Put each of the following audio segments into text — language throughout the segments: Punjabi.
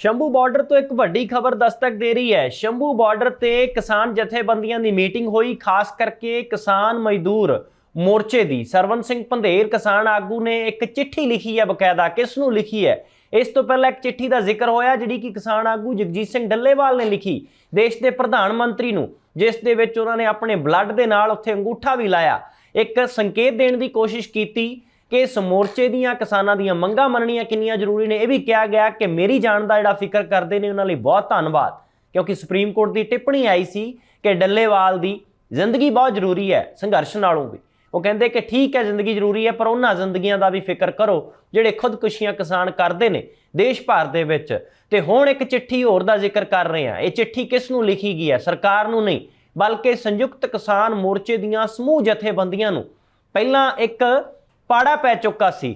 ਸ਼ੰਭੂ ਬਾਰਡਰ ਤੋਂ ਇੱਕ ਵੱਡੀ ਖਬਰ ਦਸਤਕ ਦੇ ਰਹੀ ਹੈ। ਸ਼ੰਭੂ ਬਾਰਡਰ ਤੇ ਕਿਸਾਨ ਜਥੇਬੰਦੀਆਂ ਦੀ ਮੀਟਿੰਗ ਹੋਈ, ਖਾਸ ਕਰਕੇ ਕਿਸਾਨ ਮਜ਼ਦੂਰ ਮੋਰਚੇ ਦੀ। ਸਰਵਨ ਸਿੰਘ ਪੰਧੇਰ, ਕਿਸਾਨ ਆਗੂ ਨੇ ਇੱਕ ਚਿੱਠੀ ਲਿਖੀ ਹੈ ਬਕਾਇਦਾ ਕਿਸ ਨੂੰ ਲਿਖੀ ਹੈ? ਇਸ ਤੋਂ ਪਹਿਲਾਂ ਇੱਕ ਚਿੱਠੀ ਦਾ ਜ਼ਿਕਰ ਹੋਇਆ, ਜਿਹੜੀ ਕਿ ਕਿਸਾਨ ਆਗੂ ਜਗਜੀਤ ਸਿੰਘ ਡੱਲੇਵਾਲ ਨੇ ਲਿਖੀ। ਦੇਸ਼ ਦੇ ਪ੍ਰਧਾਨ ਮੰਤਰੀ ਨੂੰ, ਜਿਸ ਦੇ ਵਿੱਚ ਉਹਨਾਂ ਨੇ ਆਪਣੇ ਬਲੱਡ ਦੇ ਨਾਲ ਉੱਥੇ ਅੰਗੂਠਾ ਵੀ ਲਾਇਆ। ਇੱਕ ਸੰਕੇਤ ਦੇਣ ਦੀ ਕੋਸ਼ਿਸ਼ ਕੀਤੀ ਕਿ ਇਸ ਮੋਰਚੇ ਦੀਆਂ ਕਿਸਾਨਾਂ ਦੀਆਂ ਮੰਗਾਂ ਮੰਨਣੀਆਂ ਕਿੰਨੀਆਂ ਜ਼ਰੂਰੀ ਨੇ? ਇਹ ਵੀ ਕਿਹਾ ਗਿਆ ਕਿ ਮੇਰੀ ਜਾਨ ਦਾ ਜਿਹੜਾ ਫਿਕਰ ਕਰਦੇ ਨੇ, ਉਹਨਾਂ ਲਈ ਬਹੁਤ ਧੰਨਵਾਦ। ਕਿਉਂਕਿ ਸੁਪਰੀਮ ਕੋਰਟ ਦੀ ਟਿੱਪਣੀ ਆਈ ਸੀ ਕਿ ਡੱਲੇਵਾਲ ਦੀ ਜ਼ਿੰਦਗੀ ਬਹੁਤ ਜ਼ਰੂਰੀ ਹੈ, ਸੰਘਰਸ਼ ਨਾਲੋਂ ਵੀ। ਉਹ ਕਹਿੰਦੇ ਕਿ ਠੀਕ ਹੈ, ਜ਼ਿੰਦਗੀ ਜ਼ਰੂਰੀ ਹੈ, ਪਰ ਉਹਨਾਂ ਜ਼ਿੰਦਗੀਆਂ ਦਾ ਵੀ ਫਿਕਰ ਕਰੋ, ਜਿਹੜੇ ਖੁਦਕੁਸ਼ੀਆਂ ਕਿਸਾਨ ਕਰਦੇ ਨੇ ਦੇਸ਼ ਭਰ ਦੇ ਵਿੱਚ। ਤੇ ਹੁਣ ਇੱਕ ਚਿੱਠੀ ਹੋਰ ਦਾ ਜ਼ਿਕਰ ਕਰ ਰਹੇ ਹਾਂ। ਇਹ ਚਿੱਠੀ ਕਿਸ ਨੂੰ ਲਿਖੀ ਗਈ ਹੈ? ਸਰਕਾਰ ਨੂੰ ਨਹੀਂ, ਬਲਕਿ ਸੰਯੁਕਤ ਕਿਸਾਨ ਮੋਰਚੇ ਦੀਆਂ ਸਮੂਹ ਜਥੇਬੰਦੀਆਂ ਨੂੰ। ਪਹਿਲਾਂ ਇੱਕ ਪਾੜਾ ਪੈ ਚੁੱਕਾ ਸੀ।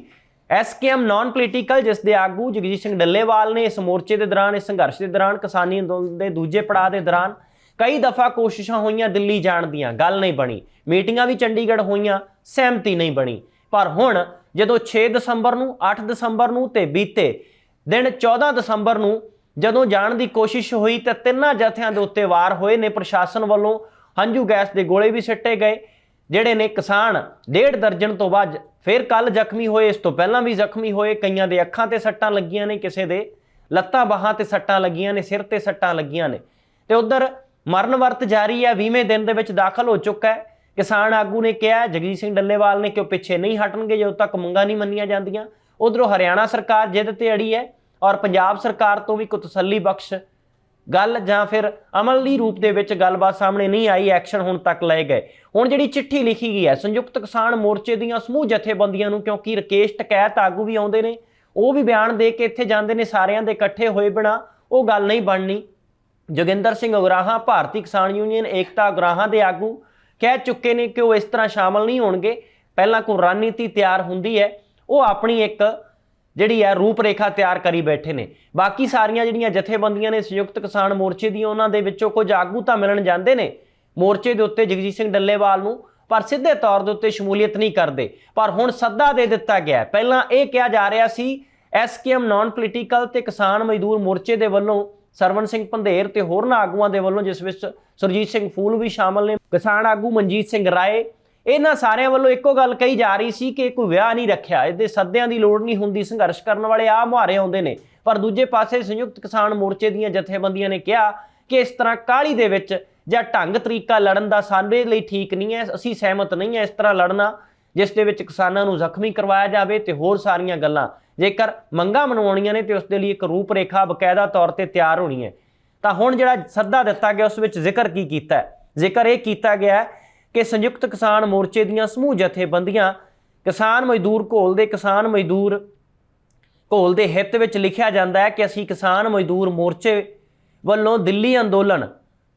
ਐਸਕੇਐਮ ਨਾਨ ਪੋਲੀਟੀਕਲ ਜਿਸ ਦੇ ਆਗੂ ਜਗਜੀਤ ਸਿੰਘ ਡੱਲੇਵਾਲ ਨੇ ਇਸ ਮੋਰਚੇ ਦੇ ਦੌਰਾਨ, ਇਸ ਸੰਘਰਸ਼ ਦੇ ਦੌਰਾਨ, ਕਿਸਾਨੀ ਅੰਦੋਲਨ ਦੇ ਦੂਜੇ ਪੜਾਅ ਦੇ ਦੌਰਾਨ ਕਈ ਦਫਾ ਕੋਸ਼ਿਸ਼ਾਂ ਹੋਈਆਂ ਦਿੱਲੀ ਜਾਣ ਦੀਆਂ, ਗੱਲ ਨਹੀਂ ਬਣੀ। ਮੀਟਿੰਗਾਂ ਵੀ ਚੰਡੀਗੜ੍ਹ ਹੋਈਆਂ, ਸਹਿਮਤੀ ਨਹੀਂ ਬਣੀ। ਪਰ ਹੁਣ ਜਦੋਂ 6 ਦਸੰਬਰ ਨੂੰ 8 ਦਸੰਬਰ ਨੂੰ ਤੇ ਬੀਤੇ ਦਿਨ 14 ਦਸੰਬਰ ਨੂੰ ਜਦੋਂ ਜਾਣ ਦੀ ਕੋਸ਼ਿਸ਼ ਹੋਈ ਤਾਂ ਤਿੰਨਾਂ ਜਥਿਆਂ ਦੇ ਉੱਤੇ ਵਾਰ ਹੋਏ ਨੇ, ਪ੍ਰਸ਼ਾਸਨ ਵੱਲੋਂ ਹੰਝੂ ਗੈਸ ਦੇ ਗੋਲੇ ਵੀ ਸਿੱਟੇ ਗਏ। ਜਿਹੜੇ ਨੇ ਕਿਸਾਨ ਡੇਢ ਦਰਜਨ ਤੋਂ ਬਾਅਦ ਫਿਰ ਕੱਲ ਜ਼ਖਮੀ ਹੋਏ, ਇਸ ਤੋਂ ਪਹਿਲਾਂ ਵੀ ਜ਼ਖਮੀ ਹੋਏ, ਕਈਆਂ ਦੇ ਅੱਖਾਂ ਤੇ ਸੱਟਾਂ ਲੱਗੀਆਂ ਨੇ, ਕਿਸੇ ਦੇ ਲੱਤਾਂ ਬਾਹਾਂ ਤੇ ਸੱਟਾਂ ਲੱਗੀਆਂ ਨੇ, ਸਿਰ ਤੇ ਸੱਟਾਂ ਲੱਗੀਆਂ ਨੇ। ਤੇ ਉਧਰ ਮਰਨ ਵਰਤ ਜਾਰੀ ਹੈ 20ਵੇਂ ਦਿਨ ਦੇ ਵਿੱਚ ਦਾਖਲ ਹੋ ਚੁੱਕਾ ਹੈ। ਕਿਸਾਨ ਆਗੂ ਨੇ ਕਿਹਾ, ਜਗਜੀਤ ਸਿੰਘ ਡੱਲੇਵਾਲ ਨੇ ਕਿ ਉਹ ਪਿੱਛੇ ਨਹੀਂ ਹਟਣਗੇ, ਜਦੋਂ ਤੱਕ ਮੰਗਾਂ ਨਹੀਂ ਮੰਨੀਆਂ ਜਾਂਦੀਆਂ। ਉਧਰੋਂ ਹਰਿਆਣਾ ਸਰਕਾਰ ਜਿੱਦ ਤੇ ਅੜੀ ਹੈ ਔਰ ਪੰਜਾਬ ਸਰਕਾਰ ਤੋਂ ਵੀ ਕੋਈ ਤਸੱਲੀ ਬਖਸ਼ ਗੱਲ ਜਾਂ ਫਿਰ ਅਮਲੀ ਰੂਪ ਦੇ ਵਿੱਚ ਗੱਲਬਾਤ ਸਾਹਮਣੇ ਨਹੀਂ ਆਈ ਐਕਸ਼ਨ ਹੁਣ ਤੱਕ ਲਏ ਗਏ। ਹੁਣ ਜਿਹੜੀ ਚਿੱਠੀ ਲਿਖੀ ਗਈ ਹੈ, ਸੰਯੁਕਤ ਕਿਸਾਨ ਮੋਰਚੇ ਦੀਆਂ ਸਮੂਹ ਜਥੇਬੰਦੀਆਂ ਨੂੰ ਕਿਉਂਕਿ ਰਕੇਸ਼ ਟਕੈਤ ਆਗੂ ਵੀ ਆਉਂਦੇ ਨੇ, ਉਹ ਵੀ ਬਿਆਨ ਦੇ ਕੇ ਇੱਥੇ ਜਾਂਦੇ ਨੇ, ਸਾਰਿਆਂ ਦੇ ਇਕੱਠੇ ਹੋਏ ਬਿਨਾ, ਉਹ ਗੱਲ ਨਹੀਂ ਬਣਨੀ। ਜੋਗਿੰਦਰ ਸਿੰਘ ਉਗਰਾਹਾਂ, ਭਾਰਤੀ ਕਿਸਾਨ ਯੂਨੀਅਨ, ਏਕਤਾ ਉਗਰਾਹਾਂ ਦੇ ਆਗੂ ਕਹਿ ਚੁੱਕੇ ਨੇ ਕਿ ਉਹ ਇਸ ਤਰ੍ਹਾਂ ਸ਼ਾਮਲ ਨਹੀਂ ਹੋਣਗੇ। ਪਹਿਲਾਂ ਕੋਈ ਰਣਨੀਤੀ ਤਿਆਰ ਹੁੰਦੀ ਹੈ, ਉਹ ਆਪਣੀ ਇੱਕ ਜਿਹੜੀ ਹੈ ਰੂਪਰੇਖਾ ਤਿਆਰ ਕਰੀ ਬੈਠੇ ਨੇ। ਬਾਕੀ ਸਾਰੀਆਂ ਜਿਹੜੀਆਂ ਜਥੇਬੰਦੀਆਂ ਨੇ ਸੰਯੁਕਤ ਕਿਸਾਨ ਮੋਰਚੇ ਦੀਆਂ ਉਹਨਾਂ ਦੇ ਵਿੱਚੋਂ ਕੁਝ ਆਗੂ ਤਾਂ ਮਿਲਣ ਜਾਂਦੇ ਨੇ ਮੋਰਚੇ ਦੇ ਉੱਤੇ ਜਗਜੀਤ ਸਿੰਘ ਡੱਲੇਵਾਲ ਨੂੰ, ਪਰ ਸਿੱਧੇ ਤੌਰ ਦੇ ਉੱਤੇ ਸ਼ਮੂਲੀਅਤ ਨਹੀਂ ਕਰਦੇ। ਪਰ ਹੁਣ ਸੱਦਾ ਦੇ ਦਿੱਤਾ ਗਿਆ ਪਹਿਲਾਂ ਇਹ ਕਿਹਾ ਜਾ ਰਿਹਾ ਸੀ ਐਸਕੇਐਮ ਨਾਨ ਪੋਲੀਟੀਕਲ ਤੇ ਕਿਸਾਨ ਮਜ਼ਦੂਰ ਮੋਰਚੇ ਦੇ ਵੱਲੋਂ ਸਰਵਨ ਸਿੰਘ ਪੰਧੇਰ ਤੇ ਹੋਰਨਾਂ ਆਗੂਆਂ ਦੇ ਵੱਲੋਂ, ਜਿਸ ਵਿੱਚ ਸੁਰਜੀਤ ਸਿੰਘ ਫੂਲ ਵੀ ਸ਼ਾਮਲ ਨੇ। ਕਿਸਾਨ ਆਗੂ ਮਨਜੀਤ ਸਿੰਘ ਰਾਏ ਇਹਨਾਂ ਸਾਰਿਆਂ ਵੱਲੋਂ ਇੱਕੋ ਗੱਲ ਕਹੀ ਜਾ ਰਹੀ ਸੀ ਕਿ ਕੋਈ ਵਿਆਹ ਨਹੀਂ ਰੱਖਿਆ। ਇਹਦੇ ਸੱਦਿਆਂ ਦੀ ਲੋੜ ਨਹੀਂ ਹੁੰਦੀ, ਸੰਘਰਸ਼ ਕਰਨ ਵਾਲੇ ਆ ਮੁਹਾਰੇ ਆਉਂਦੇ ਨੇ। ਪਰ ਦੂਜੇ ਪਾਸੇ ਸੰਯੁਕਤ ਕਿਸਾਨ ਮੋਰਚੇ ਦੀਆਂ ਜਥੇਬੰਦੀਆਂ ਨੇ ਕਿਹਾ ਕਿ ਇਸ ਤਰ੍ਹਾਂ ਕਾਲੀ ਦੇ ਵਿੱਚ ਜਾਂ ਢੰਗ ਤਰੀਕਾ ਲੜਨ ਦਾ ਸਾਡੇ ਲਈ ਠੀਕ ਨਹੀਂ ਹੈ, ਅਸੀਂ ਸਹਿਮਤ ਨਹੀਂ ਹੈ ਇਸ ਤਰ੍ਹਾਂ ਲੜਨਾ, ਜਿਸ ਦੇ ਵਿੱਚ ਕਿਸਾਨਾਂ ਨੂੰ ਜ਼ਖਮੀ ਕਰਵਾਇਆ ਜਾਵੇ ਤੇ ਹੋਰ ਸਾਰੀਆਂ ਗੱਲਾਂ। ਜੇਕਰ ਮੰਗਾਂ ਮਨਵਾਉਣੀਆਂ ਨੇ ਤੇ ਉਸ ਦੇ ਲਈ ਇੱਕ ਰੂਪਰੇਖਾ ਬਕਾਇਦਾ ਤੌਰ ਤੇ ਤਿਆਰ ਹੋਣੀ ਹੈ। ਤਾਂ ਹੁਣ ਜਿਹੜਾ ਸੱਦਾ ਦਿੱਤਾ ਗਿਆ, ਉਸ ਵਿੱਚ ਜ਼ਿਕਰ ਕੀ ਕੀਤਾ ਹੈ? ਜ਼ਿਕਰ ਇਹ ਕੀਤਾ ਗਿਆ ਹੈ ਕਿ ਸੰਯੁਕਤ ਕਿਸਾਨ ਮੋਰਚੇ ਦੀਆਂ ਸਮੂਹ ਜਥੇਬੰਦੀਆਂ ਕਿਸਾਨ ਮਜ਼ਦੂਰ ਘੋਲ ਦੇ ਕਿਸਾਨ ਮਜ਼ਦੂਰ ਘੋਲ ਦੇ ਹਿੱਤ ਵਿੱਚ ਲਿਖਿਆ ਜਾਂਦਾ ਹੈ ਕਿ ਅਸੀਂ ਕਿਸਾਨ ਮਜ਼ਦੂਰ ਮੋਰਚੇ ਵੱਲੋਂ ਦਿੱਲੀ ਅੰਦੋਲਨ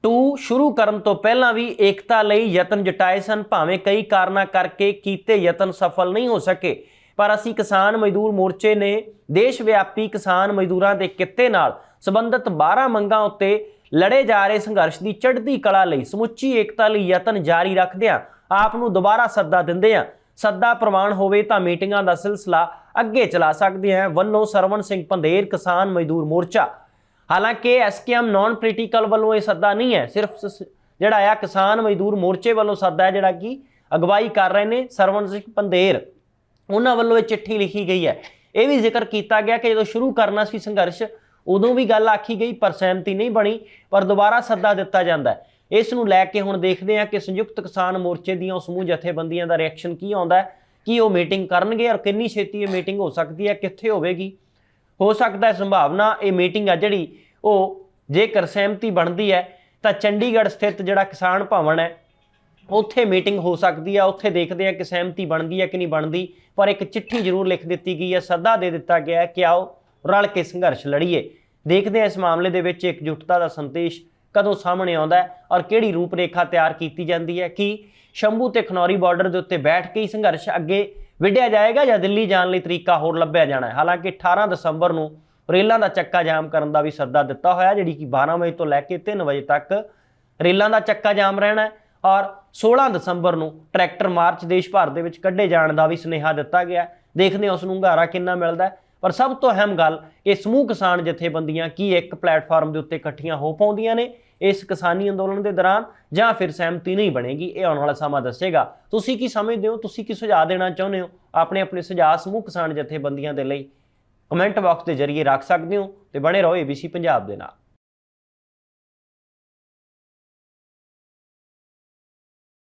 2 ਸ਼ੁਰੂ ਕਰਨ ਤੋਂ ਪਹਿਲਾਂ ਵੀ ਏਕਤਾ ਲਈ ਯਤਨ ਜਟਾਏ ਸਨ, ਭਾਵੇਂ ਕਈ ਕਾਰਨਾਂ ਕਰਕੇ ਕੀਤੇ ਯਤਨ ਸਫਲ ਨਹੀਂ ਹੋ ਸਕੇ। ਪਰ ਅਸੀਂ ਕਿਸਾਨ ਮਜ਼ਦੂਰ ਮੋਰਚੇ ਨੇ ਦੇਸ਼ ਵਿਆਪੀ ਕਿਸਾਨ ਮਜ਼ਦੂਰਾਂ ਦੇ ਕਿੱਤੇ ਨਾਲ ਸੰਬੰਧਿਤ 12 ਮੰਗਾਂ ਉੱਤੇ ਲੜੇ ਜਾ ਰਹੇ ਸੰਘਰਸ਼ ਦੀ ਚੜ੍ਹਦੀ ਕਲਾ ਲਈ ਸਮੁੱਚੀ ਏਕਤਾ ਲਈ ਯਤਨ ਜਾਰੀ ਰੱਖਦਿਆਂ ਆਪ ਨੂੰ ਦੁਬਾਰਾ ਸੱਦਾ ਦਿੰਦੇ ਹਾਂ। ਸੱਦਾ ਪ੍ਰਵਾਨ ਹੋਵੇ ਤਾਂ ਮੀਟਿੰਗਾਂ ਦਾ ਸਿਲਸਿਲਾ ਅੱਗੇ ਚਲਾ ਸਕਦੇ ਹਾਂ। ਵੱਲੋਂ ਸਰਵਣ ਸਿੰਘ ਪੰਧੇਰ, ਕਿਸਾਨ ਮਜ਼ਦੂਰ ਮੋਰਚਾ। ਹਾਲਾਂਕਿ ਐਸਕੇਐਮ ਨਾਨ ਪੋਲੀਟੀਕਲ ਵੱਲੋਂ ਇਹ ਸੱਦਾ ਨਹੀਂ ਹੈ। ਸਿਰਫ ਜਿਹੜਾ ਆ ਕਿਸਾਨ ਮਜ਼ਦੂਰ ਮੋਰਚੇ ਵੱਲੋਂ ਸੱਦਾ ਹੈ, ਜਿਹੜਾ ਕਿ ਅਗਵਾਈ ਕਰ ਰਹੇ ਨੇ ਸਰਵਣ ਸਿੰਘ ਪੰਧੇਰ। ਉਹਨਾਂ ਵੱਲੋਂ ਇਹ ਚਿੱਠੀ ਲਿਖੀ ਗਈ ਹੈ। ਇਹ ਵੀ ਜ਼ਿਕਰ ਕੀਤਾ ਗਿਆ ਕਿ ਜਦੋਂ ਸ਼ੁਰੂ ਕਰਨਾ ਸੀ ਸੰਘਰਸ਼ ਉਦੋਂ ਵੀ ਗੱਲ ਆਖੀ ਗਈ, ਪਰ ਸਹਿਮਤੀ ਨਹੀਂ ਬਣੀ, ਪਰ ਦੁਬਾਰਾ ਸੱਦਾ ਦਿੱਤਾ ਜਾਂਦਾ ਹੈ। ਇਸ ਨੂੰ ਲੈ ਕੇ ਹੁਣ ਦੇਖਦੇ ਹਾਂ ਕਿ ਸੰਯੁਕਤ ਕਿਸਾਨ ਮੋਰਚੇ ਦੀਆਂ ਸਮੂਹ ਜਥੇਬੰਦੀਆਂ ਦਾ ਰਿਐਕਸ਼ਨ ਕੀ ਆਉਂਦਾ ਹੈ, ਕੀ ਉਹ ਮੀਟਿੰਗ ਕਰਨਗੇ ਔਰ ਕਿੰਨੀ ਛੇਤੀ ਇਹ ਮੀਟਿੰਗ ਹੋ ਸਕਦੀ ਹੈ, ਕਿੱਥੇ ਹੋਵੇਗੀ? ਹੋ ਸਕਦਾ ਹੈ ਸੰਭਾਵਨਾ ਇਹ ਮੀਟਿੰਗ ਆ ਜਿਹੜੀ ਉਹ ਜੇਕਰ ਸਹਿਮਤੀ ਬਣਦੀ ਹੈ, ਤਾਂ ਚੰਡੀਗੜ੍ਹ ਸਥਿਤ ਜਿਹੜਾ ਕਿਸਾਨ ਭਵਨ ਹੈ, ਉੱਥੇ ਮੀਟਿੰਗ ਹੋ ਸਕਦੀ ਆ, ਉੱਥੇ ਦੇਖਦੇ ਆ ਕਿ ਸਹਿਮਤੀ ਬਣਦੀ ਹੈ ਕਿ ਨਹੀਂ ਬਣਦੀ, ਪਰ ਇੱਕ ਚਿੱਠੀ ਜ਼ਰੂਰ ਲਿਖ ਦਿੱਤੀ ਗਈ ਹੈ, ਸੱਦਾ ਦੇ ਦਿੱਤਾ ਗਿਆ ਹੈ ਕਿ ਆਓ ਰਲ ਕੇ ਸੰਘਰਸ਼ ਲੜੀਏ। ਦੇਖਦੇ ਹਾਂ ਇਸ ਮਾਮਲੇ ਦੇ ਵਿੱਚ ਇਕਜੁੱਟਤਾ ਦਾ ਸੰਦੇਸ਼ ਕਦੋਂ ਸਾਹਮਣੇ ਆਉਂਦਾ ਹੈ ਔਰ ਕਿਹੜੀ ਰੂਪਰੇਖਾ ਤਿਆਰ ਕੀਤੀ ਜਾਂਦੀ ਹੈ। ਕਿ ਸ਼ੰਭੂ ਤੇ ਖਨੌਰੀ ਬਾਰਡਰ ਦੇ ਉੱਤੇ ਬੈਠ ਕੇ ਹੀ ਸੰਘਰਸ਼ ਅੱਗੇ ਵਿੱਢਿਆ ਜਾਏਗਾ ਜਾਂ ਦਿੱਲੀ ਜਾਣ ਲਈ ਤਰੀਕਾ ਹੋਰ ਲੱਭਿਆ ਜਾਣਾ ਹੈ? ਹਾਲਾਂਕਿ 18 ਦਸੰਬਰ ਨੂੰ ਰੇਲਾਂ ਦਾ ਚੱਕਾ ਜਾਮ ਕਰਨ ਦਾ ਵੀ ਸੱਦਾ ਦਿੱਤਾ ਹੋਇਆ, ਜਿਹੜੀ ਕਿ 12 ਵਜੇ ਤੋਂ ਲੈ ਕੇ 3 ਵਜੇ ਤੱਕ ਰੇਲਾਂ ਦਾ ਚੱਕਾ ਜਾਮ ਰਹਿਣਾ ਹੈ ਔਰ 16 ਦਸੰਬਰ ਨੂੰ ਟਰੈਕਟਰ ਮਾਰਚ ਦੇਸ਼ ਭਰ ਦੇ ਵਿੱਚ ਕੱਢੇ ਜਾਣ ਦਾ ਵੀ ਸੁਨੇਹਾ ਦਿੱਤਾ ਗਿਆ ਦੇਖਦੇ ਹਾਂ ਉਸ ਨੂੰ ਹੁੰਗਾਰਾ ਕਿੰਨਾ ਮਿਲਦਾ ਹੈ। ਪਰ ਸਭ ਤੋਂ ਅਹਿਮ ਗੱਲ, ਇਹ ਸਮੂਹ ਕਿਸਾਨ ਜਥੇਬੰਦੀਆਂ ਕੀ ਇੱਕ ਪਲੇਟਫਾਰਮ ਦੇ ਉੱਤੇ ਇਕੱਠੀਆਂ ਹੋ ਪਾਉਂਦੀਆਂ ਨੇ? ਇਸ ਕਿਸਾਨੀ ਅੰਦੋਲਨ ਦੇ ਦੌਰਾਨ ਜਾਂ ਫਿਰ ਸਹਿਮਤੀ ਨਹੀਂ ਬਣੇਗੀ? ਇਹ ਆਉਣ ਵਾਲਾ ਸਮਾਂ ਦੱਸੇਗਾ। ਤੁਸੀਂ ਕੀ ਸਮਝਦੇ ਹੋ? ਤੁਸੀਂ ਕੀ ਸੁਝਾਅ ਦੇਣਾ ਚਾਹੁੰਦੇ ਹੋ? ਆਪਣੇ ਆਪਣੇ ਸੁਝਾਅ ਸਮੂਹ ਕਿਸਾਨ ਜਥੇਬੰਦੀਆਂ ਦੇ ਲਈ ਕਮੈਂਟ ਬਾਕਸ ਦੇ ਜ਼ਰੀਏ ਰੱਖ ਸਕਦੇ ਹੋ ਤੇ ਬਣੇ ਰਹੋ ABC ਪੰਜਾਬ ਦੇ ਨਾਲ।